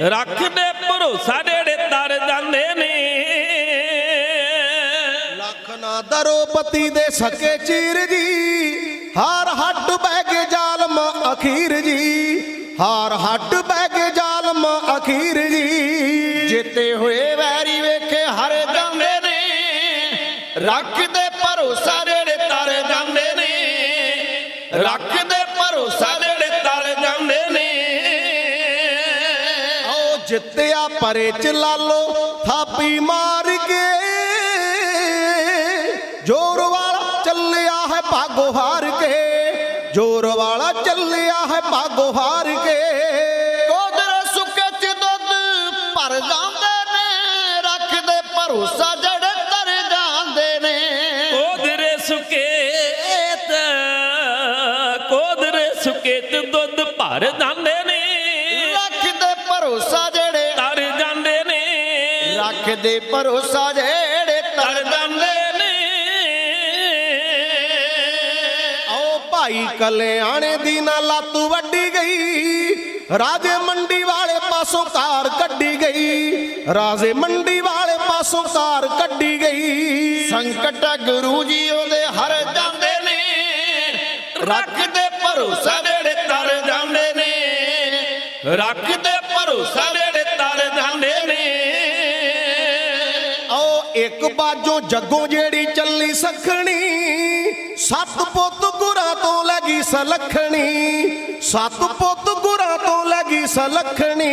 ਰੱਖਦੇ ਭਰੋਸਾ ਜਿਹੜੇ ਤਰ ਜਾਂਦੇ ਨੇ। ਲੱਖ ਨਾ ਦਰੋਪਤੀ ਦੇ ਸਕੇ ਚੀਰ ਜੀ। ਹਾਰ ਹੱਟ ਬਹਿ ਕੇ ਜ਼ਾਲਮ ਅਖੀਰ ਜੀ। ਹਾਰ ਹੱਟ ਬਹਿ ਕੇ ਜ਼ਾਲਮ ਅਖੀਰ ਜੀ। ਜਿੱਤੇ ਹੋਏ ਵੈਰੀ ਵੇਖੇ ਹਰ ਜਾਂਦੇ ਨੇ। ਰੱਖਦੇ ਭਰੋਸਾ ਜਿਹੜੇ ਤਰ ਜਾਂਦੇ ਨੇ। ਰੱਖ ਜਿੱਤਿਆ ਪਰੇ ਚ ਲਾਲੋ, ਥਾਪੀ ਮਾਰ ਕੇ। ਜੋਰ ਵਾਲਾ ਚੱਲਿਆ ਹੈ ਭਾਗੋ ਹਾਰ ਕੇ। ਜੋਰ ਵਾਲਾ ਚੱਲਿਆ ਹੈ ਭਾਗੋ ਹਾਰ ਕੇ। ਕੋਦਰ ਸੁੱਕੇ ਚ ਦੁੱਧ ਭਰ ਜਾਂਦੇ ਨੇ, ਰੱਖਦੇ ਭਰੋਸਾ ਜੜੇ ਤਰ ਜਾਂਦੇ ਨੇ। ਕੋਦਰੇ ਸੁਕੇਤ ਕੋਦਰੇ ਚ ਦੁੱਧ ਭਰ ਜਾਂਦੇ ਨੇ। ਭਰੋਸਾ ਜਿਹੜੇ ਤਰ ਜਾਂਦੇ ਨੇ। ਰੱਖਦੇ ਭਰੋਸਾ ਜਿਹੜੇ ਤਰ ਤਰ ਜਾਂਦੇ ਨੇ। ਆਓ ਭਾਈ ਕਲਿਆਣੇ ਦੀ ਨਾ ਲੱਤ ਵੱਡੀ ਗਈ। ਰਾਜੇ ਮੰਡੀ ਵਾਲੇ ਪਾਸੋਂ ਕਾਰ ਕੱਢੀ ਗਈ। ਰਾਜੇ ਮੰਡੀ ਵਾਲੇ ਪਾਸੋਂ ਕਾਰ ਕੱਢੀ ਗਈ। ਸੰਕਟ ਗੁਰੂ ਜੀ ਉਹਦੇ ਹਰ ਜਾਂਦੇ ਨੇ। ਰੱਖਦੇ ਭਰੋਸਾ ਜਿਹੜੇ ਤਰ ਜਾਂਦੇ ਨੇ। ਰੱਖਦੇ ਭਰੋਸਾ ਜਿਹੜੇ ਤਰ ਜਾਂਦੇ ਨੇ। ਆਓ ਇੱਕ ਬਾਜੋ ਜੱਗੋ ਜਿਹੜੀ ਚੱਲੀ ਸਖਣੀ, ਸੱਤ ਪੁੱਤ ਗੁਰਾਂ ਤੋਂ ਲੱਗੀ ਸਲਖਣੀ, ਸੱਤ ਪੁੱਤ ਗੁਰਾਂ ਤੋਂ ਲੱਗੀ ਸਲਖਣੀ।